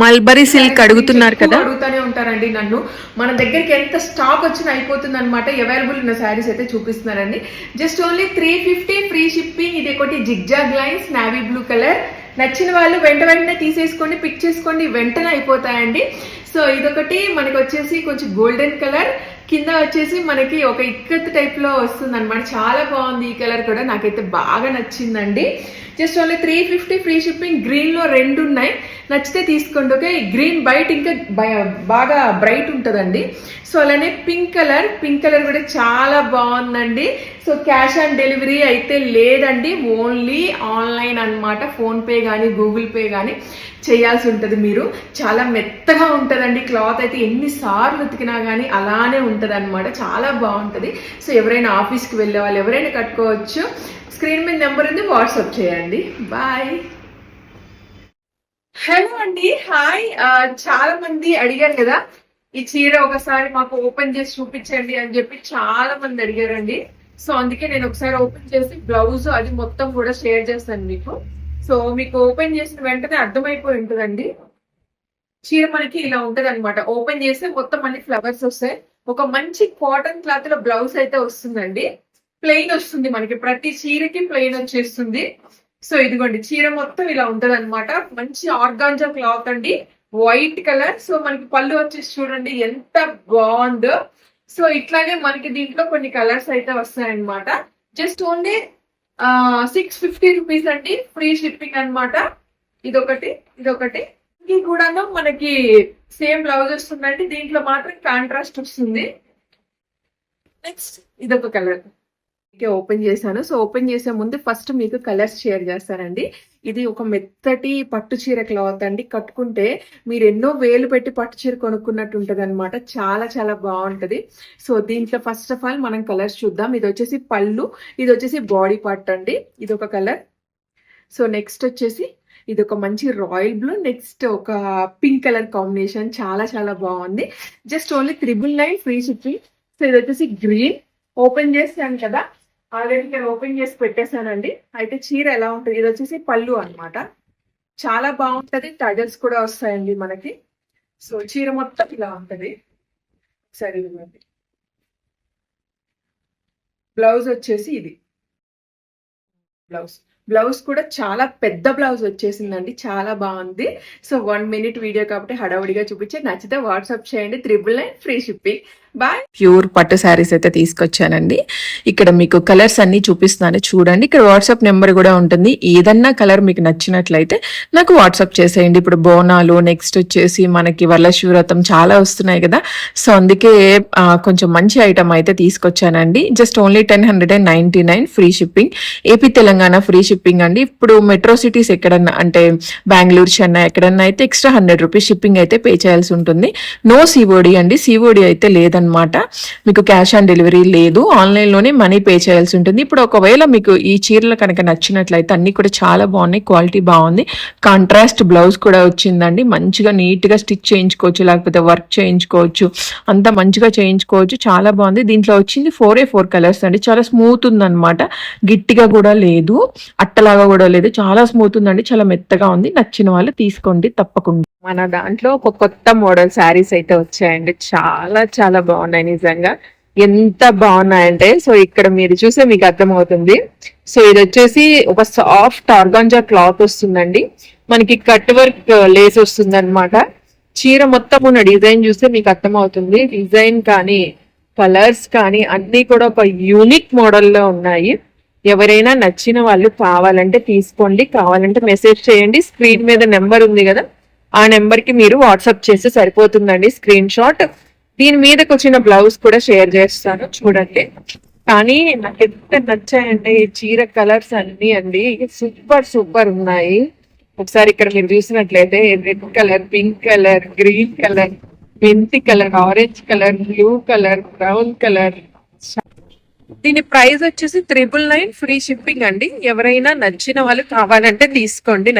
Mulberry silk అడుగుతున్నారు కదా? అడుగుతానే ఉంటారండి నన్ను. మన దగ్గరికి ఎంత స్టాక్ వచ్చినా అయిపోతుంది అనమాట అవైలబుల్ ఉన్న శారీస్ అయితే చూపిస్తున్నారండి. Just only three fifty free shipping ఇది ఒకటి zigzag lines navy blue colour నచ్చిన వాళ్ళు వెంట వెంటనే తీసేసుకోండి పిక్ చేసుకోండి వెంటనే అయిపోతాయండి. సో ఇదొకటి. మనకి వచ్చేసి కొంచెం గోల్డెన్ కలర్ కింద వచ్చేసి మనకి ఒక ఇక్కత్ టైప్లో వస్తుంది అనమాట చాలా బాగుంది ఈ కలర్ కూడా. నాకైతే బాగా నచ్చిందండి. Just only three fifty free shipping గ్రీన్లో రెండు ఉన్నాయి నచ్చితే తీసుకోండి ఓకే గ్రీన్ బయట ఇంకా బాగా బ్రైట్ ఉంటుందండి. సో అలానే పింక్ కలర్ పింక్ కలర్ కూడా చాలా బాగుందండి. సో క్యాష్ ఆన్ డెలివరీ అయితే లేదండి. ఓన్లీ ఆన్లైన్ అన్నమాట. ఫోన్పే కానీ గూగుల్ పే కానీ చేయాల్సి ఉంటుంది మీరు. చాలా మెత్తగా ఉంటుందండి. క్లాత్ అయితే ఎన్నిసార్లు ఉతికినా కానీ అలానే ఉంటుంది అనమాట చాలా బాగుంటుంది. సో ఎవరైనా ఆఫీస్కి వెళ్ళే వాళ్ళు ఎవరైనా కట్టుకోవచ్చు. స్క్రీన్ మీద నెంబర్ ఉంది. వాట్సాప్ చేయండి. బాయ్. హలో అండి. హాయ్. చాలా మంది అడిగారు కదా ఈ చీర ఒకసారి మాకు ఓపెన్ చేసి చూపించండి అని చెప్పి చాలా మంది అడిగారండి. సో అందుకే నేను ఒకసారి ఓపెన్ చేసి బ్లౌజ్ అది మొత్తం కూడా షేర్ చేస్తాను మీకు. సో మీకు ఓపెన్ చేసిన వెంటనే అర్థమైపోయి ఉంటుందండి. చీర మనకి ఇలా ఉంటది అనమాట ఓపెన్ చేస్తే మొత్తం అన్ని ఫ్లవర్స్ వస్తాయి. ఒక మంచి కాటన్ క్లాత్లో బ్లౌజ్ అయితే వస్తుందండి. ప్లెయిన్ వస్తుంది మనకి. ప్రతి చీరకి ప్లెయిన్ వచ్చేస్తుంది. సో ఇదిగోండి. చీర మొత్తం ఇలా ఉంటది అనమాట మంచి ఆర్గాంజా క్లాత్ అండి. వైట్ కలర్ సో మనకి పళ్ళు వచ్చేసి చూడండి. ఎంత బాగుందో సో ఇట్లాగే మనకి దీంట్లో కొన్ని కలర్స్ అయితే వస్తాయన్నమాట. Just only six fifty rupees అండి. ఫ్రీ షిప్పింగ్ అన్నమాట. ఇదొకటి ఇదొకటి. ఇది కూడాను మనకి సేమ్ బ్లౌజ్ వస్తుందండి దీంట్లో మాత్రం కాంట్రాస్ట్ వస్తుంది. నెక్స్ట్ ఇదొక కలర్ ఓపెన్ చేశాను. సో ఓపెన్ చేసే ముందు ఫస్ట్ మీకు కలర్స్ షేర్ చేస్తానండి. ఇది ఒక మెత్తటి పట్టు చీర క్లాత్ అండి. కట్టుకుంటే మీరు ఎన్నో వేలు పెట్టి పట్టు చీర కొనుక్కున్నట్టు ఉంటది అనమాట చాలా చాలా బాగుంటది. సో దీంట్లో ఫస్ట్ ఆఫ్ ఆల్ మనం కలర్స్ చూద్దాం. ఇది వచ్చేసి పళ్ళు. ఇది వచ్చేసి బాడీ పార్ట్ అండి. ఇది ఒక కలర్ సో నెక్స్ట్ వచ్చేసి ఇది ఒక మంచి రాయల్ బ్లూ నెక్స్ట్ ఒక పింక్ కలర్ కాంబినేషన్. చాలా చాలా బాగుంది. Just only triple nine free shipping. So ఇది వచ్చేసి గ్రీన్. ఓపెన్ చేశాను కదా. ఆల్రెడీ నేను ఓపెన్ చేసి పెట్టేశానండి. అయితే చీర ఎలా ఉంటుంది? ఇది వచ్చేసి పళ్ళు అన్నమాట. చాలా బాగుంటుంది. టజల్స్ కూడా వస్తాయండి మనకి. సో చీర మొత్తం ఇలా ఉంటుంది. సరే ఇదిగోండి. బ్లౌజ్ వచ్చేసి ఇది. బ్లౌజ్. బ్లౌజ్ కూడా చాలా పెద్ద బ్లౌజ్ వచ్చేసిందండి చాలా బాగుంది. సో వన్ మినిట్ వీడియో కాబట్టి హడావుడిగా చూపించి నచ్చితే వాట్సాప్ చేయండి triple nine free shipping bye pure పట్టు శారీస్ అయితే తీసుకొచ్చానండి. ఇక్కడ మీకు కలర్స్ అన్ని చూపిస్తున్నాను. చూడండి ఇక్కడ వాట్సాప్ నెంబర్ కూడా ఉంటుంది. ఏదన్నా కలర్ మీకు నచ్చినట్లయితే నాకు వాట్సాప్ చేసేయండి. ఇప్పుడు బోనాలు నెక్స్ట్ వచ్చేసి మనకి వరలశివరథం చాలా వస్తున్నాయి కదా. సో అందుకే కొంచెం మంచి ఐటమ్ అయితే తీసుకొచ్చానండి. Just only ten hundred and ninety nine free shipping AP Telangana free shipping అండి. ఇప్పుడు మెట్రో సిటీస్ ఎక్కడన్నా అంటే బెంగళూరు చెన్నై ఎక్కడన్నా అయితే ఎక్స్ట్రా హండ్రెడ్ రూపీస్ షిప్పింగ్ అయితే పే చేయాల్సి ఉంటుంది. నో సిఓడి అండి. సిఓడి అయితే అనమాట మీకు క్యాష్ ఆన్ డెలివరీ లేదు. ఆన్లైన్లోనే మనీ పే చేయాల్సి ఉంటుంది. ఇప్పుడు ఒకవేళ మీకు ఈ చీరలు కనుక నచ్చినట్లయితే అన్ని కూడా చాలా బాగున్నాయి. క్వాలిటీ బాగుంది. కాంట్రాస్ట్ బ్లౌజ్ కూడా వచ్చిందండి. మంచిగా నీట్గా స్టిచ్ చేయించుకోవచ్చు. లేకపోతే వర్క్ చేయించుకోవచ్చు. అంతా మంచిగా చేయించుకోవచ్చు. చాలా బాగుంది. దీంట్లో వచ్చింది ఫోర్ ఏ ఫోర్ కలర్స్ అండి. చాలా స్మూత్ ఉందన్నమాట. గిట్టిగా కూడా లేదు. అట్టలాగా కూడా లేదు. చాలా స్మూత్ ఉందండి. చాలా మెత్తగా ఉంది. నచ్చిన వాళ్ళు తీసుకోండి తప్పకుండా. మన దాంట్లో ఒక కొత్త మోడల్ శారీస్ అయితే వచ్చాయండి. చాలా చాలా బాగున్నాయి నిజంగా. ఎంత బాగున్నాయంటే సో ఇక్కడ మీరు చూసే మీకు అర్థమవుతుంది. సో ఇది వచ్చేసి ఒక సాఫ్ట్ ఆర్గాంజా క్లాత్ వస్తుందండి. మనకి కట్ వర్క్ లేస్ వస్తుంది చీర మొత్తం ఉన్న డిజైన్ చూస్తే మీకు అర్థమవుతుంది. డిజైన్ కానీ కలర్స్ కానీ అన్నీ కూడా ఒక యూనిక్ మోడల్లో ఉన్నాయి. ఎవరైనా నచ్చిన వాళ్ళు కావాలంటే తీసుకోండి. కావాలంటే మెసేజ్ చేయండి. స్క్రీన్ మీద నెంబర్ ఉంది కదా. ఆ నెంబర్కి మీరు వాట్సాప్ చేస్తే సరిపోతుందండి స్క్రీన్ షాట్. దీని మీదకి వచ్చిన బ్లౌజ్ కూడా షేర్ చేస్తాను చూడండి. కానీ నాకు ఎంత నచ్చాయంటే ఈ చీర కలర్స్ అన్ని అండి. సూపర్ సూపర్ ఉన్నాయి. ఒకసారి ఇక్కడ మీరు చూసినట్లయితే red colour pink colour green colour మెంతి colour orange colour blue colour brown colour. దీని ప్రైస్ వచ్చేసి త్రిబుల్ నైన్ ఫ్రీ షిప్పింగ్ అండి. ఎవరైనా నచ్చిన వాళ్ళు కావాలంటే తీసుకోండి.